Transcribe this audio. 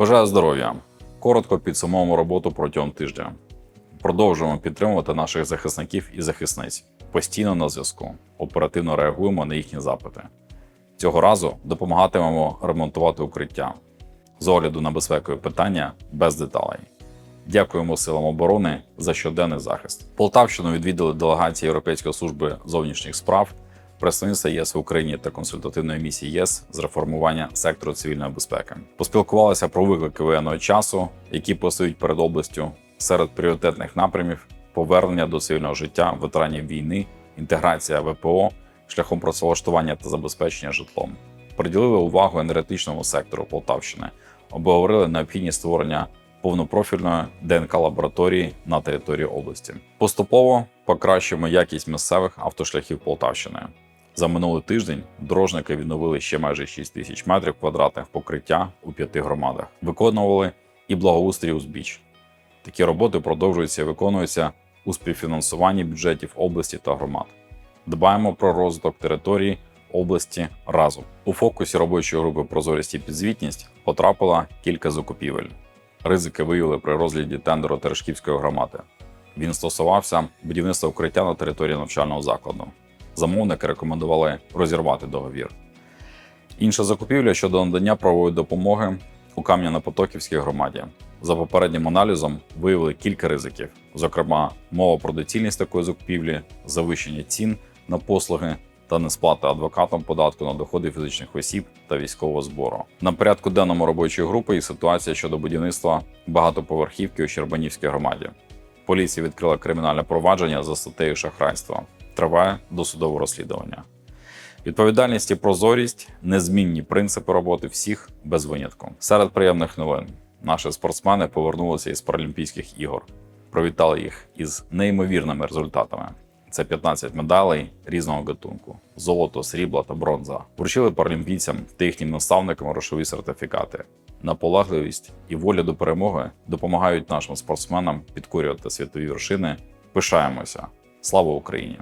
Бажаю здоров'я! Коротко підсумуємо роботу протягом тижня. Продовжуємо підтримувати наших захисників і захисниць. Постійно на зв'язку, оперативно реагуємо на їхні запити. Цього разу допомагатимемо ремонтувати укриття з огляду на безпекові питання без деталей. Дякуємо силам оборони за щоденний захист. Полтавщину відвідали делегації Європейської служби зовнішніх справ, представництва ЄС в Україні та консультативної місії ЄС з реформування сектору цивільної безпеки. Поспілкувалися про виклики воєнного часу, які постають перед областю серед пріоритетних напрямів повернення до цивільного життя ветеранів війни, інтеграція ВПО шляхом працевлаштування та забезпечення житлом. Приділили увагу енергетичному сектору Полтавщини, обговорили необхідність створення повнопрофільної ДНК лабораторії на території області. Поступово покращуємо якість місцевих автошляхів Полтавщини. За минулий тиждень дорожники відновили ще майже 6 тисяч метрів квадратних покриття у п'яти громадах. Виконували і благоустрій узбіч. Такі роботи продовжуються і виконуються у співфінансуванні бюджетів області та громад. Дбаємо про розвиток території області разом. У фокусі робочої групи Прозорість і підзвітність потрапила кілька закупівель. Ризики виявили при розгляді тендеру Терешківської громади. Він стосувався будівництва укриття на території навчального закладу. Замовники рекомендували розірвати договір. Інша закупівля щодо надання правової допомоги у Кам'яно-Потоківській громаді. За попереднім аналізом виявили кілька ризиків, зокрема, мова про доцільність такої закупівлі, завищення цін на послуги та несплата адвокатам податку на доходи фізичних осіб та військового збору. На порядку денному робочої групи і ситуація щодо будівництва багатоповерхівки у Щербанівській громаді. Поліція відкрила кримінальне провадження за статтею шахрайства. Триває досудове розслідування. Відповідальність і прозорість незмінні принципи роботи всіх без винятку. Серед приємних новин наші спортсмени повернулися із Паралімпійських ігор. Привітали їх із неймовірними результатами. Це 15 медалей різного гатунку: золото, срібло та бронза. Вручили паралімпійцям та їхнім наставникам грошові сертифікати. Наполегливість і воля до перемоги допомагають нашим спортсменам підкорювати світові вершини. Пишаємося. Слава Україні!